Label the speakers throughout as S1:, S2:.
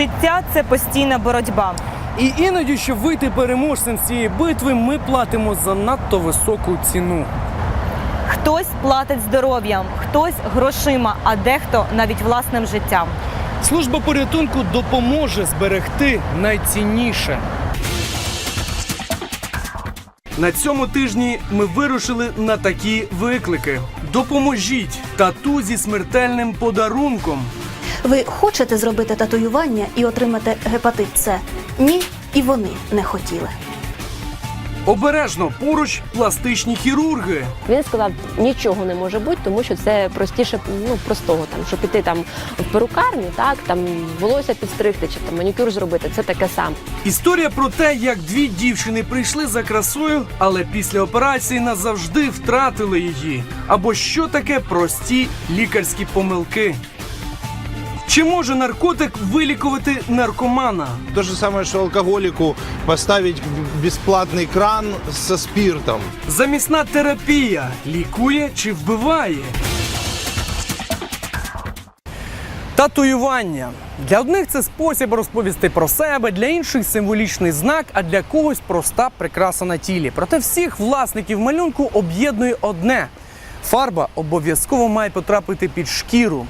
S1: Життя це постійна боротьба.
S2: І іноді, щоб вийти переможцем з цієї битви, ми платимо занадто високу ціну.
S1: Хтось платить здоров'ям, хтось грошима, а дехто навіть власним життям.
S2: Служба порятунку допоможе зберегти найцінніше. На цьому тижні ми вирушили на такі виклики: допоможіть тату зі смертельним подарунком.
S3: Ви хочете зробити татуювання і отримати гепатит С? Ні, і вони не хотіли.
S2: Обережно поруч пластичні хірурги.
S4: Він сказав, нічого не може бути, тому що це простіше ну, простого, там, щоб піти там в перукарню, так, там волосся підстригти чи там манікюр зробити, це таке саме.
S2: Історія про те, як дві дівчини прийшли за красою, але після операції назавжди втратили її. Або що таке прості лікарські помилки. Чи може наркотик вилікувати наркомана?
S5: То же самое, что алкоголику поставить бесплатный кран со спиртом.
S2: Замісна терапія лікує чи вбиває? Татуювання для одних це спосіб розповісти про себе, для інших символічний знак, а для когось проста прикраса на тілі. Проте всіх власників малюнку об'єднує одне: фарба обов'язково має потрапити під шкіру.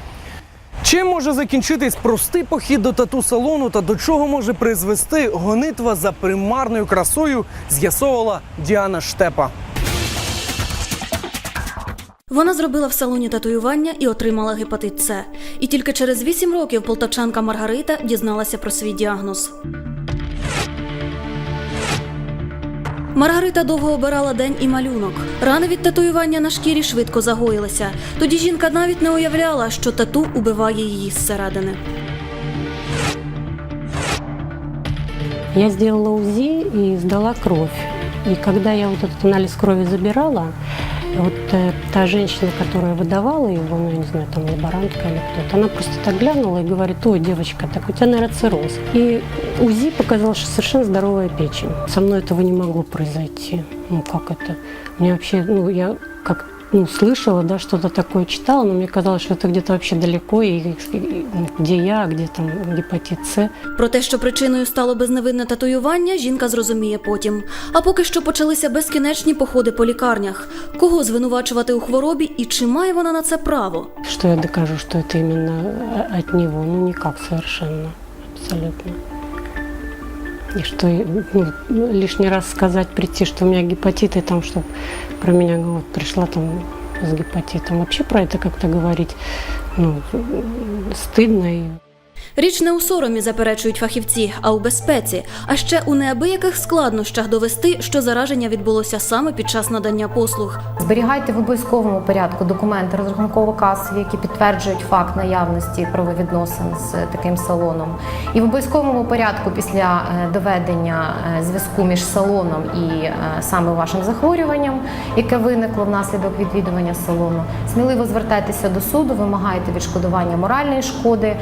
S2: Чим може закінчитись простий похід до тату-салону та до чого може призвести гонитва за примарною красою, з'ясовувала Діана Штепа.
S3: Вона зробила в салоні татуювання і отримала гепатит С. І тільки через 8 років полтавчанка Маргарита дізналася про свій діагноз. Маргарита довго обирала день і малюнок. Рани від татуювання на шкірі швидко загоїлися. Тоді жінка навіть не уявляла, що тату убиває її зсередини.
S6: Я сделала УЗИ и сдала кровь. И когда я вот этот анализ крови забирала, вот э, та женщина, которая выдавала его, ну, я не знаю, там лаборантка или кто-то, она просто так глянула и говорит, ой, девочка, так у тебя, наверное, цирроз. И УЗИ показал, что совершенно здоровая печень. Со мной этого не могло произойти. Ну, как это? Мне вообще, ну, я как ну, слышала, да, что-то такое читала, но мне казалось, что это где-то вообще далеко, и, и- и где я, где там гепатит С.
S3: Про те, що причиною стало безневинне татуювання, жінка зрозуміє потім. А поки що почалися безкінечні походи по лікарнях. Кого звинувачувати у хворобі і чи має вона на це право?
S6: Что я докажу, что это именно э, от него? Ну, никак совершенно, абсолютно. И что ну, лишний раз сказать, прийти, что у меня гепатит, и там, чтобы про меня вот, пришла там с гепатитом. Вообще про это как-то говорить ну, стыдно.
S3: Річ не у соромі, заперечують фахівці, а у безпеці, а ще у неабияких складнощах довести, що зараження відбулося саме під час надання послуг.
S7: Зберігайте в обов'язковому порядку документи розрахунково-касові, які підтверджують факт наявності правовідносин з таким салоном. І в обов'язковому порядку після е, доведення е, зв'язку між салоном і е, саме вашим захворюванням, яке виникло внаслідок відвідування салону, сміливо звертайтеся до суду, вимагайте відшкодування моральної шкоди,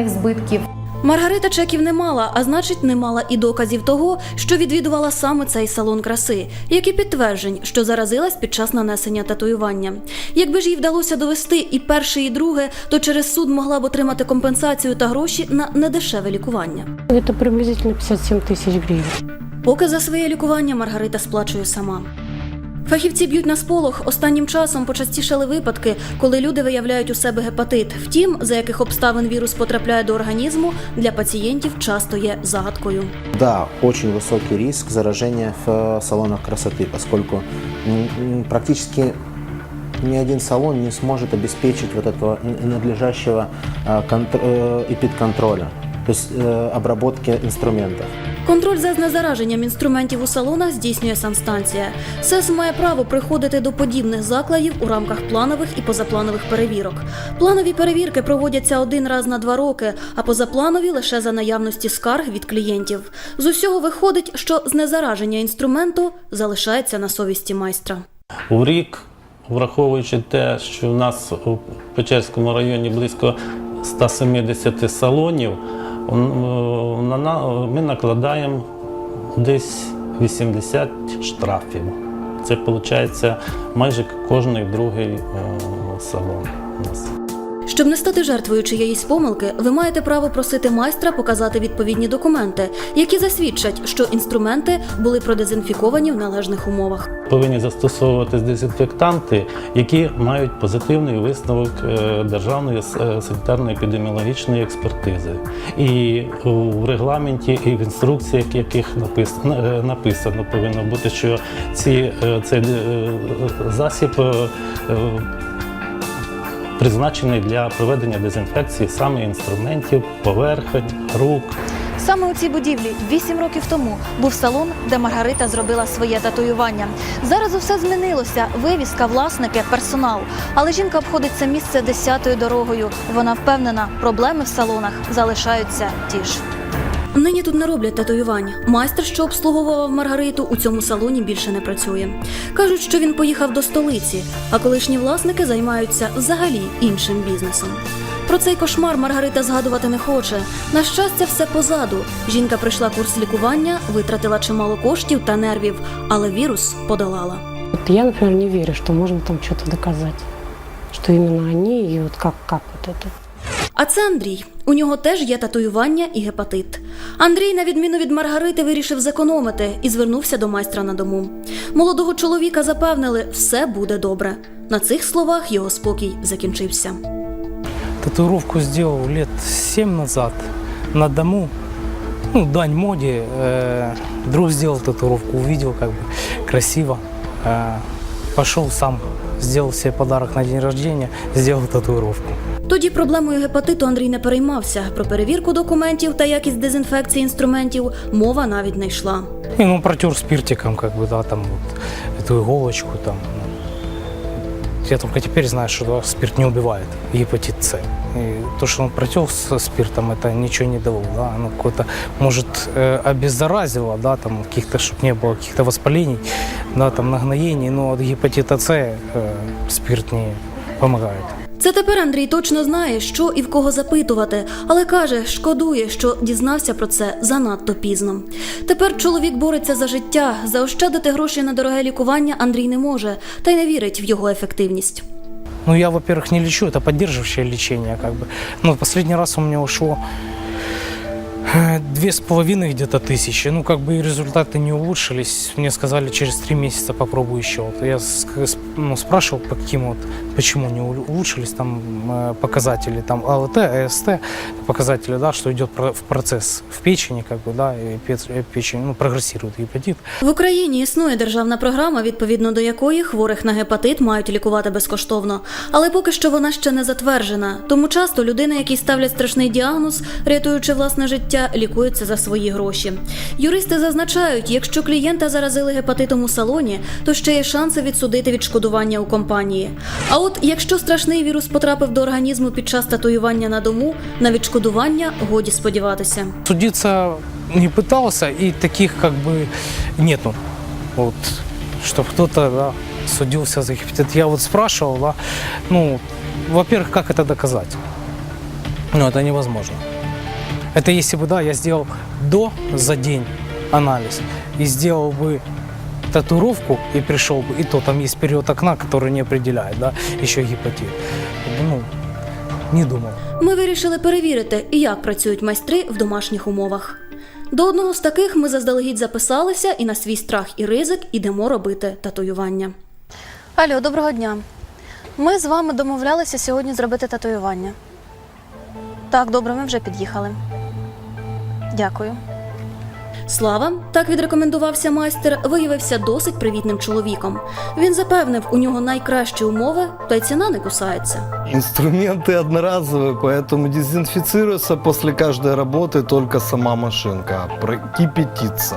S7: матеріальних збитків.
S3: Маргарита чеків не мала, а значить, не мала і доказів того, що відвідувала саме цей салон краси, як і підтверджень, що заразилась під час нанесення татуювання. Якби ж їй вдалося довести і перше, і друге, то через суд могла б отримати компенсацію та гроші на недешеве лікування.
S6: Это приблизительно 57 тысяч гривен.
S3: Поки за своє лікування Маргарита сплачує сама. Фахівці б'ють на сполох. Останнім часом почастішали випадки, коли люди виявляють у себе гепатит. Втім, за яких обставин вірус потрапляє до організму, для пацієнтів часто є загадкою.
S8: Да, очень высокий риск заражения в э, салонах красоты, поскольку м, м, практически ни один салон не сможет обеспечить вот этого н- надлежащего э, контр- э, эпидконтроля, то есть э, обработки инструментов.
S3: Контроль за знезараженням інструментів у салонах здійснює санстанція. СЕС має право приходити до подібних закладів у рамках планових і позапланових перевірок. Планові перевірки проводяться один раз на два роки, а позапланові лише за наявності скарг від клієнтів. З усього виходить, що знезараження інструменту залишається на совісті майстра.
S9: У рік, враховуючи те, що в нас у Печерському районі близько 170 салонів, ми накладаємо десь 80 штрафів. Це виходить майже кожний другий е, салон у нас.
S3: Щоб не стати жертвою чиєїсь помилки, ви маєте право просити майстра показати відповідні документи, які засвідчать, що інструменти були продезінфіковані в належних умовах.
S9: Повинні застосовуватись дезінфектанти, які мають позитивний висновок е, Державної е, санітарно-епідеміологічної експертизи. І в регламенті і в інструкціях, яких написано, е, написано повинно бути, що ці, цей засіб призначений для проведення дезінфекції саме інструментів, поверхонь, рук.
S10: Саме у цій будівлі вісім років тому був салон, де Маргарита зробила своє татуювання. Зараз усе змінилося. Вивіска, власники, персонал. Але жінка обходить це місце десятою дорогою. Вона впевнена, проблеми в салонах залишаються ті ж.
S3: Нині тут не роблять татуювань. Майстер, що обслуговував Маргариту, у цьому салоні більше не працює. Кажуть, що він поїхав до столиці, а колишні власники займаються взагалі іншим бізнесом. Про цей кошмар Маргарита згадувати не хоче. На щастя, все позаду. Жінка пройшла курс лікування, витратила чимало коштів та нервів, але вірус подолала.
S6: Вот я, например, не верю, что можно там что-то доказать, что именно они и вот как, как вот это.
S3: А це Андрій. У нього теж є татуювання і гепатит. Андрій, на відміну від Маргарити, вирішив зекономити і звернувся до майстра на дому. Молодого чоловіка запевнили, все буде добре. На цих словах його спокій закінчився.
S11: Татуировку сделал лет 7 назад на дому. Ну, дань моде. Э, друг сделал татуировку, увидел как бы красиво. Э, пошел сам, сделал себе подарок на день рождения, сделал татуировку.
S3: Тоді проблемою гепатиту Андрій не переймався. Про перевірку документів та якість дезінфекції інструментів мова навіть не йшла.
S11: И, ну, протер спиртиком, как бы, да, там вот эту иголочку там. ну. Я только теперь знаю, что да, спирт не убивает гепатит С. И то, что он протел со спиртом, это ничего не дало, да, оно какое-то, может, э, обеззаразило, да, там, каких-то, чтобы не было каких-то воспалений, да, там, нагноений, но от гепатита С э, спирт не помогает.
S3: Це тепер Андрій точно знає, що і в кого запитувати, але каже, шкодує, що дізнався про це занадто пізно. Тепер чоловік бореться за життя, заощадити гроші на дороге лікування Андрій не може, та й не вірить в його ефективність.
S11: Ну, я, во-первых, не лечу, это поддерживающее лечение, как бы. Ну, последний раз у меня ушло э, две с половиной где-то тысячи. Ну, как бы и результаты не улучшились. Мне сказали, через три месяца попробую еще. Вот я с- с- ну, спрашивал, по каким вот, почему не улу- улучшились там э, показатели, там АЛТ, АСТ, показатели, да, что идет про- в процесс в печени, как бы, да, и пец- э, печень, ну, прогрессирует гепатит.
S3: В Україні існує державна програма, відповідно до якої хворих на гепатит мають лікувати безкоштовно. Але поки що вона ще не затверджена. Тому часто людина, якій ставлять страшний діагноз, рятуючи власне життя, лікується за свої гроші. Юристи зазначають, якщо клієнта заразили гепатитом у салоні, то ще є шанси відсудити відшкодування у компанії. А от якщо страшний вірус потрапив до організму під час татуювання на дому, на відшкодування годі сподіватися.
S11: Судиться не пытался, и таких как бы нету. Вот, чтобы кто-то да, судился за гепатит. Я вот спрашивал, да, ну, во-первых, как это доказать? Ну, это невозможно. Это если бы, да, я сделал до за день анализ и сделал бы татуировку и пришел бы, и то там есть период окна, который не определяет, да, еще гепатит. Ну, не думал.
S3: Ми вирішили перевірити, як працюють майстри в домашніх умовах. До одного з таких ми заздалегідь записалися і на свій страх і ризик ідемо робити татуювання.
S10: Алло, доброго дня. Ми з вами домовлялися сьогодні зробити татуювання. Так, добре, ми вже під'їхали. Дякую.
S3: Слава, так відрекомендувався майстер, виявився досить привітним чоловіком. Він запевнив, у нього найкращі умови, та й ціна не кусається.
S5: Инструменты одноразовые, поэтому дезинфицируется после каждой работы только сама машинка, а про- кипятится.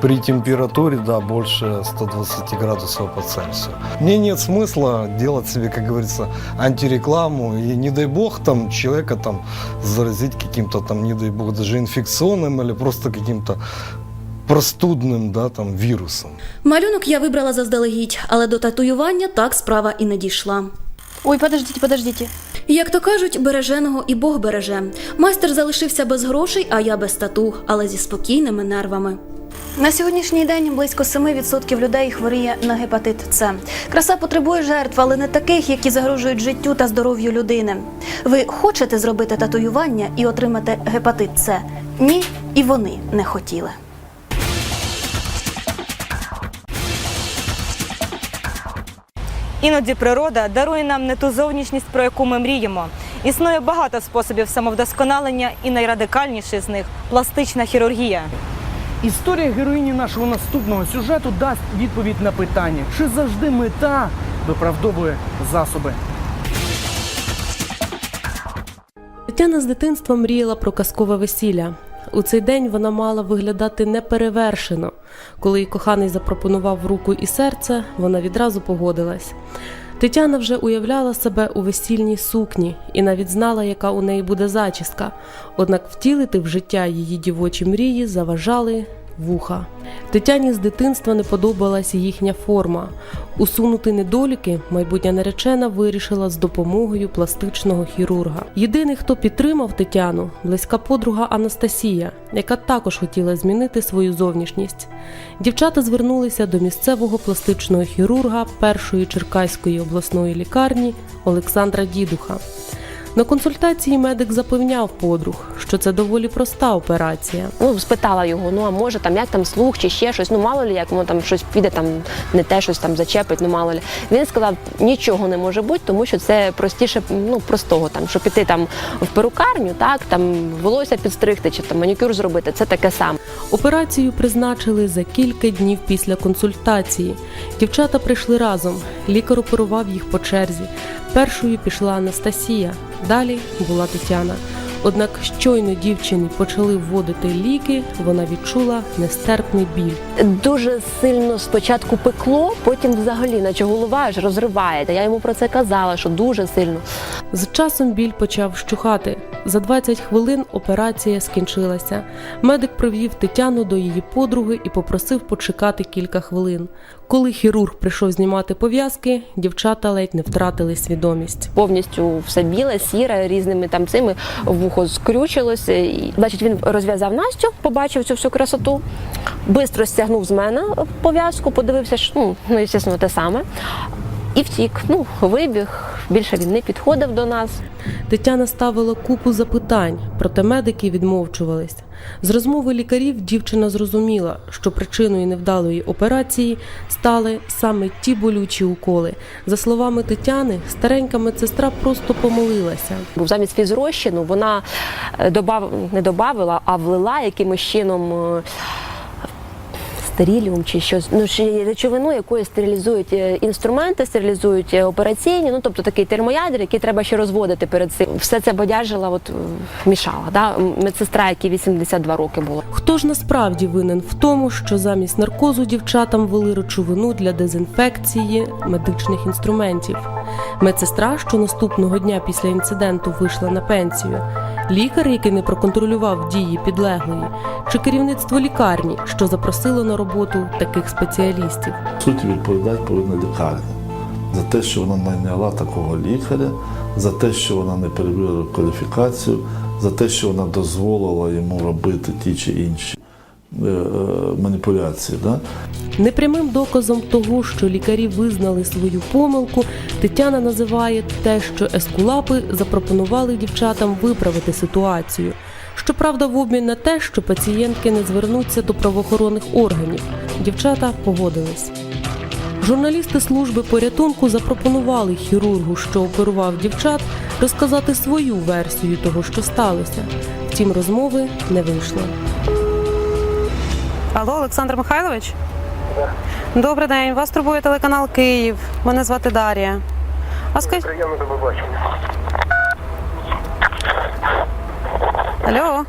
S5: При температуре, да, больше 120 градусов по Цельсию. Мне нет смысла делать себе, как говорится, антирекламу, и не дай бог там человека там заразить каким-то там, не дай бог, даже инфекционным или просто каким-то простудным, да, там, вірусом.
S3: Малюнок я вибрала заздалегідь, але до татуювання так справа і не дійшла.
S10: Ой, подождіть, подождіть.
S3: Як то кажуть, береженого і Бог береже. Майстер залишився без грошей, а я без тату, але зі спокійними нервами. На сьогоднішній день близько 7% людей хворіє на гепатит С. Краса потребує жертв, але не таких, які загрожують життю та здоров'ю людини. Ви хочете зробити татуювання і отримати гепатит С? Ні, і вони не хотіли.
S1: Іноді природа дарує нам не ту зовнішність, про яку ми мріємо. Існує багато способів самовдосконалення, і найрадикальніший з них пластична хірургія.
S2: Історія героїні нашого наступного сюжету дасть відповідь на питання, чи завжди мета виправдовує засоби.
S12: Тетяна з дитинства мріяла про казкове весілля. У цей день вона мала виглядати неперевершено. Коли їй коханий запропонував руку і серце, вона відразу погодилась. Тетяна вже уявляла себе у весільній сукні і навіть знала, яка у неї буде зачіска. Однак втілити в життя її дівочі мрії заважали вуха. Тетяні з дитинства не подобалася їхня форма. Усунути недоліки майбутня наречена вирішила з допомогою пластичного хірурга. Єдиний, хто підтримав Тетяну, близька подруга Анастасія, яка також хотіла змінити свою зовнішність. Дівчата звернулися до місцевого пластичного хірурга першої Черкаської обласної лікарні Олександра Дідуха. На консультації медик запевняв подруг, що це доволі проста операція.
S4: Ну, спитала його, ну а може там як там слух чи ще щось, ну мало лі, як воно там щось піде, там не те щось там зачепить, ну мало лі. Він сказав, нічого не може бути, тому що це простіше, ну простого там, що піти там в перукарню, так там волосся підстригти чи там манікюр зробити, це таке саме.
S12: Операцію призначили за кілька днів після консультації. Дівчата прийшли разом. Лікар оперував їх по черзі. Першою пішла Анастасія, далі була Тетяна. Однак щойно дівчині почали вводити ліки, вона відчула нестерпний біль.
S4: Дуже сильно спочатку пекло, потім взагалі, наче голова аж розривається. Я йому про це казала, що дуже сильно.
S12: З часом біль почав щухати. За 20 хвилин операція скінчилася. Медик привів Тетяну до її подруги і попросив почекати кілька хвилин. Коли хірург прийшов знімати пов'язки, дівчата ледь не втратили свідомість.
S4: Повністю все біле, сіре, різними там цими вухо скрючилося. І, значить, він розв'язав Настю, побачив цю всю красоту, бистро стягнув з мене пов'язку, подивився, що ну, ну, звісно, те саме. І втік. Ну, вибіг. Більше він не підходив до нас.
S12: Тетяна ставила купу запитань, проте медики відмовчувались. З розмови лікарів дівчина зрозуміла, що причиною невдалої операції стали саме ті болючі уколи. За словами Тетяни, старенька медсестра просто помилилася.
S4: Бо замість фізрозчину вона е, добав... не додавила, а влила якимось чином. Стеріліум чи щось, ну чи речовину, якою стерилізують е, інструменти, стерилізують е, операційні, ну тобто такий термоядер, який треба ще розводити перед цим. Все це бодяжила, от е, мішала. Да? Медсестра, якій 82 роки було.
S12: Хто ж насправді винен в тому, що замість наркозу дівчатам ввели речовину для дезінфекції медичних інструментів? Медсестра, що наступного дня після інциденту вийшла на пенсію, лікар, який не проконтролював дії підлеглої, чи керівництво лікарні, що запросило на роботу таких спеціалістів.
S13: Суті відповідати повинна лікарня за те, що вона найняла такого лікаря, за те, що вона не перевірила кваліфікацію, за те, що вона дозволила йому робити ті чи інші е, е, маніпуляції. Да?
S12: Непрямим доказом того, що лікарі визнали свою помилку, Тетяна називає те, що ескулапи запропонували дівчатам виправити ситуацію. Щоправда, в обмін на те, що пацієнтки не звернуться до правоохоронних органів. Дівчата погодились. Журналісти служби порятунку запропонували хірургу, що оперував дівчат, розказати свою версію того, що сталося. Втім, розмови не вийшло.
S14: Алло, Олександр Михайлович? Добрий день, вас турбує телеканал Київ. Мене звати Дар'я. А скажіть...
S15: Приємно до побачення.
S14: Алло?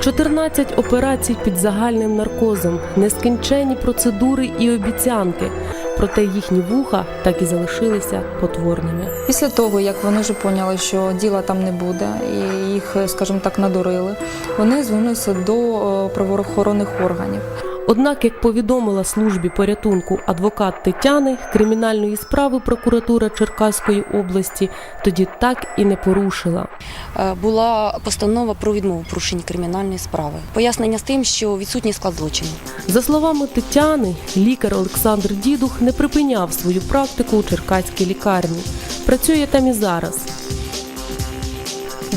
S12: 14 операцій під загальним наркозом, нескінченні процедури і обіцянки. Проте їхні вуха так і залишилися потворними.
S16: Після того, як вони вже поняли, що діла там не буде, і їх, скажімо так, надурили, вони звернулися до е, правоохоронних органів.
S12: Однак, як повідомила службі порятунку адвокат Тетяни, кримінальної справи прокуратура Черкаської області тоді так і не порушила.
S15: Е, була постанова про відмову порушення кримінальної справи. Пояснення з тим, що відсутній склад злочину.
S12: За словами Тетяни, лікар Олександр Дідух не припиняв свою практику у Черкаській лікарні. Працює там і зараз.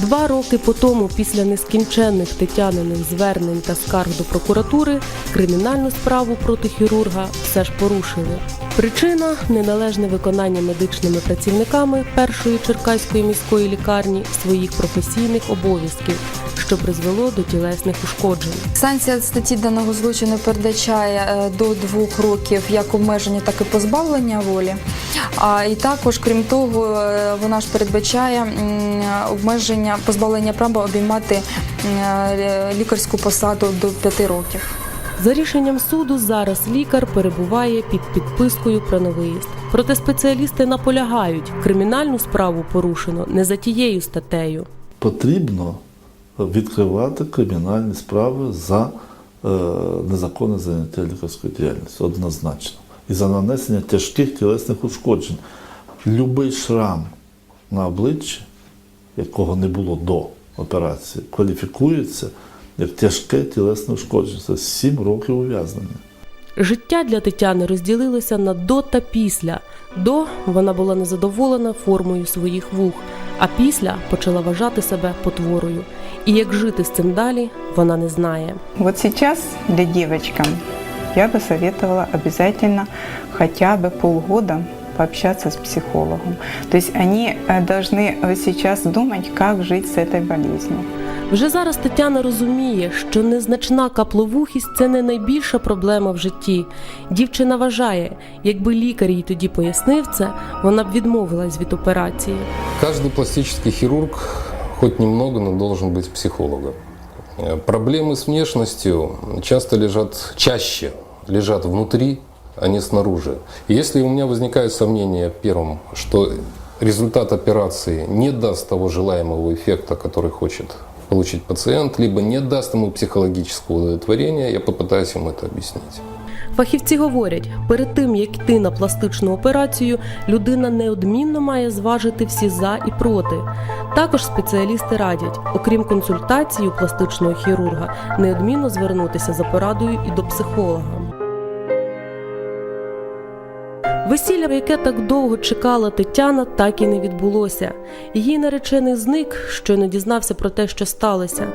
S12: Два роки по тому, після нескінченних тетяниних звернень та скарг до прокуратури, кримінальну справу проти хірурга все ж порушили. Причина неналежне виконання медичними працівниками першої черкаської міської лікарні своїх професійних обов'язків, що призвело до тілесних ушкоджень.
S16: Санкція статті даного злочину передбачає е, до двох років як обмеження, так і позбавлення волі. А і також, крім того, е, вона ж передбачає обмеження позбавлення права обіймати е, лікарську посаду до п'яти років.
S12: За рішенням суду зараз лікар перебуває під підпискою про невиїзд. Проте спеціалісти наполягають, кримінальну справу порушено не за тією статтею.
S13: Потрібно відкривати кримінальні справи за е, незаконне заняття лікарською діяльністю, однозначно. І за нанесення тяжких тілесних ушкоджень. Любий шрам на обличчі, якого не було до операції, кваліфікується як тяжке тілесне ушкодження. Це 7 років ув'язнення.
S12: Життя для Тетяни розділилося на до та після. До вона була незадоволена формою своїх вух, а після почала вважати себе потворою. І як жити з цим далі, вона не знає.
S17: Вот сейчас для девочкам я бы советовала обязательно хотя бы полгода пообщаться с психологом. То есть они э, должны э, сейчас думать, как жить с этой болезнью.
S12: Вже зараз Тетяна розуміє, що незначна капловухість це не найбільша проблема в житті. Дівчина вважає, якби лікар їй тоді пояснив це, вона б відмовилась від операції.
S18: Каждый пластический хирург хоть немного, но должен быть психологом. Э, Проблемы с внешностью часто лежат, чаще лежат внутри, а не снаружи. И если у меня возникает сомнение первым, что результат операции не даст того желаемого эффекта, который хочет получить пациент, либо не даст ему психологического удовлетворения, я попытаюсь ему это объяснить.
S12: Фахівці говорять, перед тим як йти на пластичну операцію, людина неодмінно має зважити всі за і проти. Також спеціалісти радять, окрім консультації у пластичного хірурга, неодмінно звернутися за порадою і до психолога. Весілля, яке так довго чекала Тетяна, так і не відбулося. Її наречений зник, щойно дізнався про те, що сталося.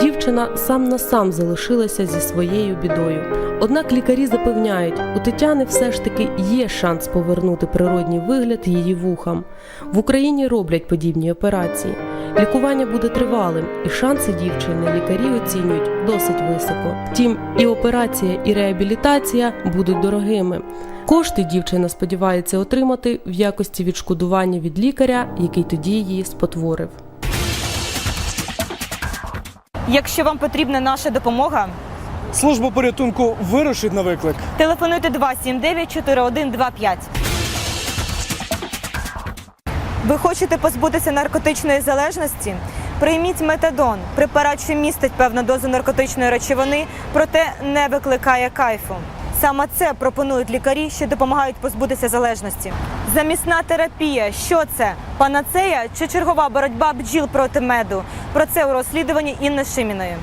S12: Дівчина сам на сам залишилася зі своєю бідою. Однак лікарі запевняють, у Тетяни все ж таки є шанс повернути природній вигляд її вухам. В Україні роблять подібні операції. Лікування буде тривалим, і шанси дівчини лікарі оцінюють досить високо. Втім, і операція, і реабілітація будуть дорогими. Кошти дівчина сподівається отримати в якості відшкодування від лікаря, який тоді її спотворив.
S1: Якщо вам потрібна наша допомога,
S2: Служба порятунку вирушить на виклик.
S1: телефонуйте 279 4125. Ви хочете позбутися наркотичної залежності? Прийміть метадон, препарат, що містить певну дозу наркотичної речовини, проте не викликає кайфу. Саме це пропонують лікарі, що допомагають позбутися залежності. Замісна терапія що це? Панацея чи чергова боротьба бджіл проти меду? Про це у розслідуванні Інни Шиміної.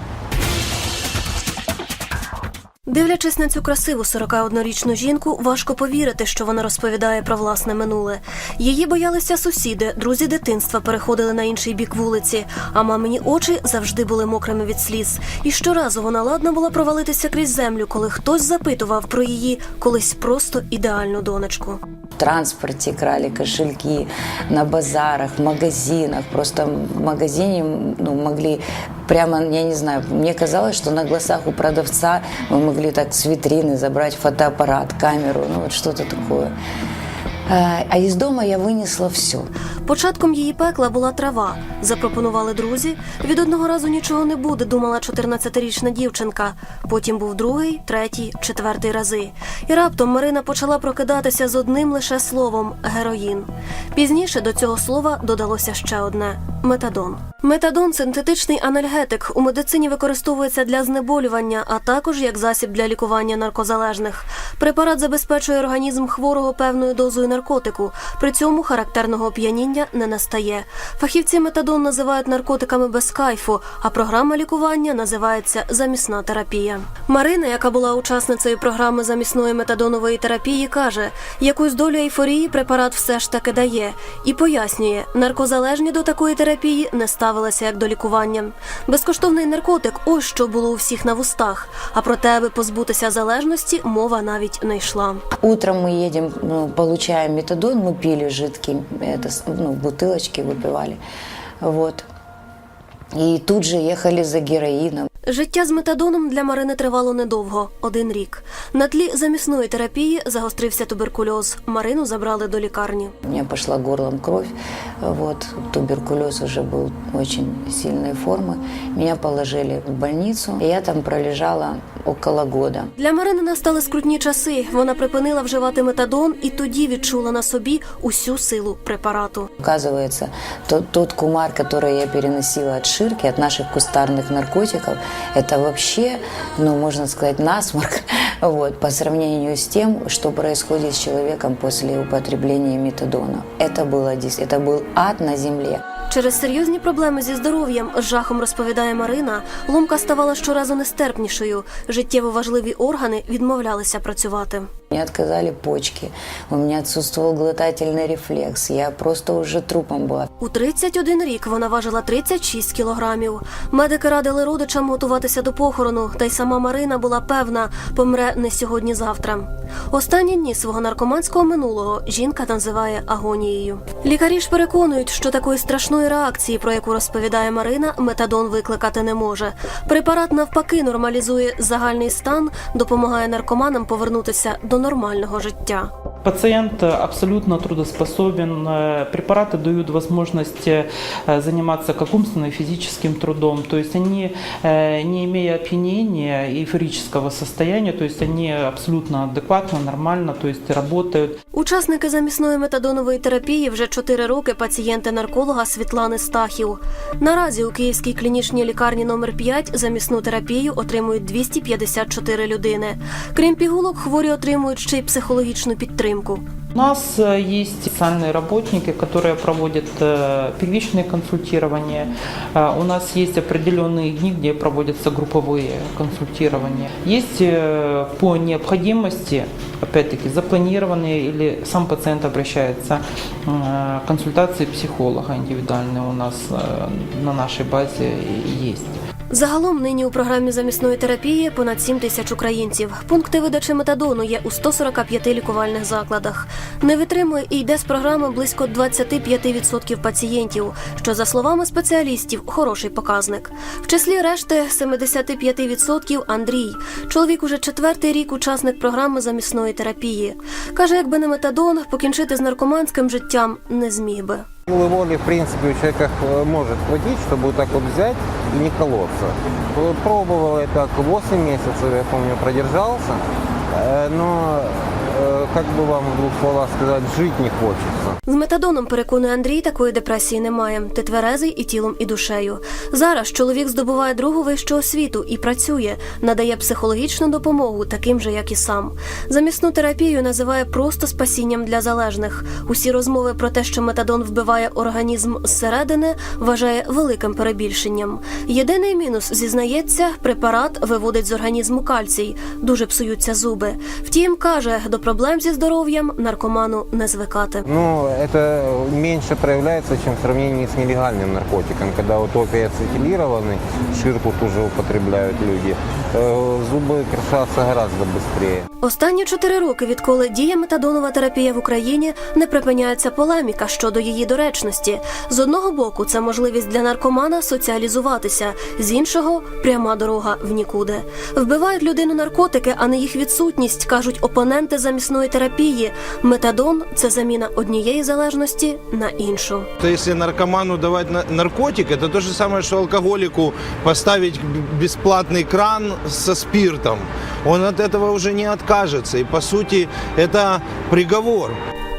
S19: Дивлячись на цю красиву 41-річну жінку, важко повірити, що вона розповідає про власне минуле. Її боялися сусіди, друзі дитинства переходили на інший бік вулиці, а мамині очі завжди були мокрими від сліз. І щоразу вона ладна була провалитися крізь землю, коли хтось запитував про її колись просто ідеальну донечку.
S20: В транспорте крали кошельки, на базарах, магазинах. Просто в магазине ну, могли прямо, я не знаю, мне казалось, что на глазах у продавца мы могли так с витрины забрать фотоаппарат, камеру, ну вот что-то такое. Э, А из дома я вынесла все.
S19: Початком її пекла була трава. Запропонували друзі. Від одного разу нічого не буде, думала 14-річна дівчинка. Потім був другий, третій, четвертий рази. І раптом Марина почала прокидатися з одним лише словом героїн. Пізніше до цього слова додалося ще одне метадон. Метадон синтетичний анальгетик. У медицині використовується для знеболювання, а також як засіб для лікування наркозалежних. Препарат забезпечує організм хворого певною дозою наркотику. При цьому характерного оп'яніння не настає. Фахівці метадон називають наркотиками без кайфу, а програма лікування називається замісна терапія. Марина, яка була учасницею програми замісної метадонової терапії, каже, якусь долю ейфорії препарат все ж таки дає, і пояснює, наркозалежні до такої терапії не ставилися як до лікування. Безкоштовний наркотик ось що було у всіх на вустах. А про те, аби позбутися залежності, мова навіть не йшла.
S20: Утром мы едем, ну, получаем метадон, мы пили жидкий, это, с- ну, в бутылочке выпивали. Вот. И тут же ехали за героином.
S19: Життя з метадоном для Марини тривало недовго один рік. На тлі замісної терапії загострився туберкульоз. Марину забрали до лікарні.
S20: У меня пошла горлом кровь, вот, туберкулез уже был очень сильной формы. Меня положили в больницу, и я там пролежала около года.
S19: Для Марини настали скрутні часи. Вона припинила вживати метадон і тоді відчула на собі усю силу препарату.
S20: Оказывается, тот, тот кумар, который я переносила от ширки, от наших кустарных наркотиков, это вообще, ну, можно сказать, насморк, вот, по сравнению с тем, что происходит с человеком после употребления метадона. Это, было, дес- это был ад на земле.
S19: Через серйозні проблеми зі здоров'ям, з жахом розповідає Марина, ломка ставала щоразу нестерпнішою. Життєво важливі органи відмовлялися працювати.
S20: Мне отказали почки, у меня отсутствовал глотательный рефлекс, я просто уже трупом была.
S19: У 31 рік вона важила 36 кілограмів. Медики радили родичам готуватися до похорону, та й сама Марина була певна, помре не сьогодні-завтра. Останні дні свого наркоманського минулого жінка називає агонією. Лікарі ж переконують, що такої страшної реакції, про яку розповідає Марина, метадон викликати не може. Препарат навпаки нормалізує загальний стан, допомагає наркоманам повернутися до нормального життя.
S21: Пациент э, абсолютно трудоспособен. Э, Препараты дают возможность э, заниматься как умственным и физическим трудом. То есть они, э, не имея опьянения и эйфорического состояния, то есть они абсолютно адекватно, нормально, то есть работают.
S19: Учасники замісної метадонової терапії вже 4 роки пацієнти нарколога Світлани Стахів. Наразі у Київській клінічній лікарні номер 5 замісну терапію отримують 254 людини. Крім пігулок, хворі отримують ще й психологічну підтримку.
S21: У нас э, есть социальные работники, которые проводят э, первичные консультирования. Э, У нас есть определенные дни, где проводятся групповые консультирования. Есть э, по необходимости, опять-таки, запланированные или сам пациент обращается, э, консультации психолога индивидуальные у нас э, на нашей базе есть.
S19: Загалом нині у програмі замісної терапії понад 7 тисяч українців. Пункти видачі метадону є у 145 лікувальних закладах. Не витримує і йде з програми близько 25% пацієнтів, що за словами спеціалістів хороший показник. В числі решти 75% Андрій. Чоловік уже четвертий рік учасник програми замісної терапії. Каже, якби не метадон, покінчити з наркоманським життям не зміг би.
S22: Силы воли, в принципе, у человека э, может хватить, чтобы вот так вот взять и не колоться. Пробовал я так 8 месяцев, я помню, продержался, э, но, э, как бы вам в двух словах сказать, жить не хочется.
S19: З метадоном, переконує Андрій, такої депресії немає. Ти тверезий і тілом, і душею. Зараз чоловік здобуває другу вищу освіту і працює, надає психологічну допомогу, таким же, як і сам. Замісну терапію називає просто спасінням для залежних. Усі розмови про те, що метадон вбиває організм зсередини, вважає великим перебільшенням. Єдиний мінус зізнається, препарат виводить з організму кальцій, дуже псуються зуби. Втім, каже, до проблем зі здоров'ям наркоману не звикати.
S22: Ну, это меньше проявляется, чем в сравнении с нелегальным наркотиком, когда вот опий ацетилированный, ширку тоже употребляют люди, э, зубы крошатся гораздо быстрее.
S19: Останні чотири роки, відколи діє метадонова терапія в Україні, не припиняється полеміка щодо її доречності. З одного боку, це можливість для наркомана соціалізуватися, з іншого пряма дорога в нікуди. Вбивають людину наркотики, а не їх відсутність, кажуть опоненти замість замісної терапії, метадон це заміна однієї залежності на іншу.
S23: То если наркоману давать на- наркотик, это то же самое, что алкоголику поставить б- бесплатный кран со спиртом. Он от этого уже не откажется. И по сути это приговор.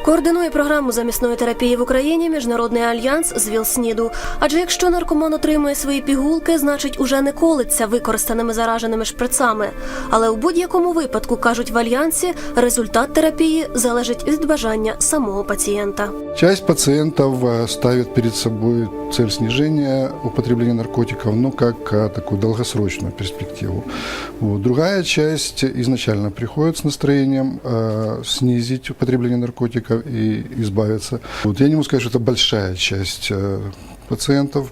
S19: Координує програму замісної терапії в Україні Міжнародний альянс з ВІЛ-СНІДу. Адже якщо наркоман отримує свої пігулки, значить уже не колиться використаними зараженими шприцами. Але у будь-якому випадку кажуть в альянсі, результат терапії залежить від бажання самого пацієнта.
S24: Часть пациентов э, ставит перед собой цель снижения употребления наркотиков, но как э, такую долгосрочную перспективу. Вот. Другая часть изначально приходит с настроением э, снизить употребление наркотиков и избавиться. Вот. Я не могу сказать, что это большая часть пацієнтів. пациентов.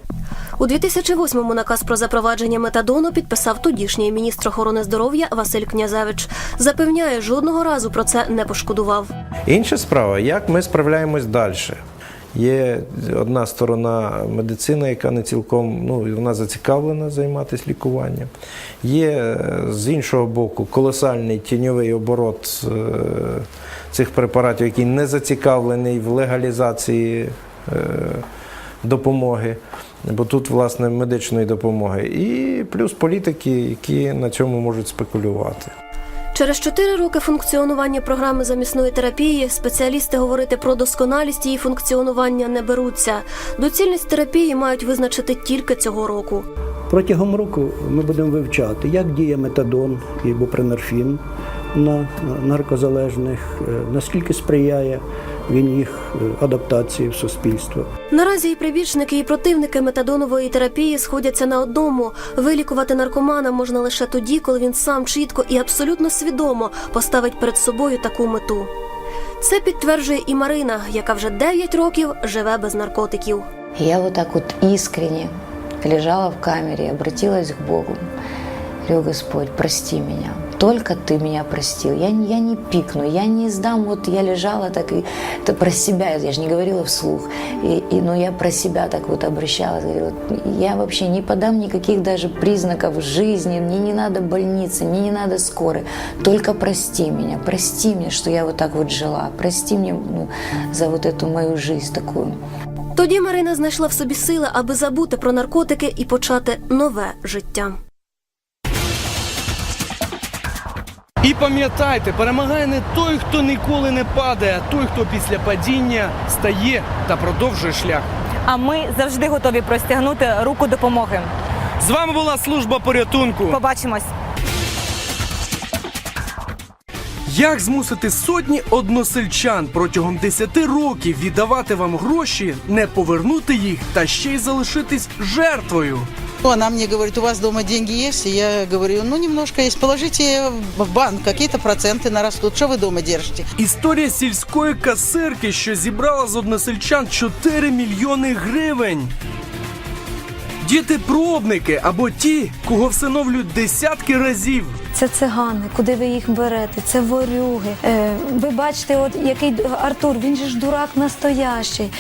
S19: У 2008-му наказ про запровадження метадону підписав тодішній міністр охорони здоров'я Василь Князевич. Запевняє, жодного разу про це не пошкодував.
S25: Інша справа, як ми справляємось далі. Є одна сторона медицина, яка не цілком ну, вона зацікавлена займатися лікуванням. Є е, з іншого боку колосальний тіньовий оборот е, цих препаратів, який не зацікавлений в легалізації е, допомоги, бо тут, власне, медичної допомоги. І плюс політики, які на цьому можуть спекулювати.
S19: Через чотири роки функціонування програми замісної терапії спеціалісти говорити про досконалість її функціонування не беруться. Доцільність терапії мають визначити тільки цього року.
S26: Протягом року ми будемо вивчати, як діє метадон і бупренорфін на наркозалежних, е, наскільки сприяє він їх е, адаптації в суспільство.
S19: Наразі і прибічники, і противники метадонової терапії сходяться на одному: вилікувати наркомана можна лише тоді, коли він сам чітко і абсолютно свідомо поставить перед собою таку мету. Це підтверджує і Марина, яка вже 9 років живе без наркотиків.
S20: Я вот так вот искренне лежала в камере, обратилась к Богу Говорю, Господь, прости меня. Только Ты меня простил. Я, не- я не пикну, я не сдам. Вот я лежала так и это про себя, я же не говорила вслух. И, и, но я про себя так вот обращалась. Говорю, вот я вообще не подам никаких даже признаков жизни. Мне не надо больницы, мне не надо скорой. Только прости меня, прости меня, что я вот так вот жила. Прости мне ну, за вот эту мою жизнь такую.
S19: Тоді Марина знайшла в собі сили, аби забути про наркотики і почати нове життя.
S2: І пам'ятайте, перемагає не той, хто ніколи не падає, а той, хто після падіння стає та продовжує шлях.
S1: А ми завжди готові простягнути руку допомоги.
S2: З вами була служба порятунку.
S1: Побачимось.
S2: Як змусити сотні односельчан протягом 10 років віддавати вам гроші, не повернути їх та ще й залишитись жертвою?
S27: Она мне говорит, у вас дома деньги есть? И я говорю, ну немножко есть. Положите в банк, какие-то проценты нарастут. Что вы дома держите?
S2: Історія сільської касирки, що зібрала з односельчан 4 мільйони гривень. Діти-пробники або ті, кого всиновлюють десятки разів.
S28: Це цигани, куди ви їх берете? Це ворюги. Е, ви бачите, от який Артур, він же ж дурак настоящий.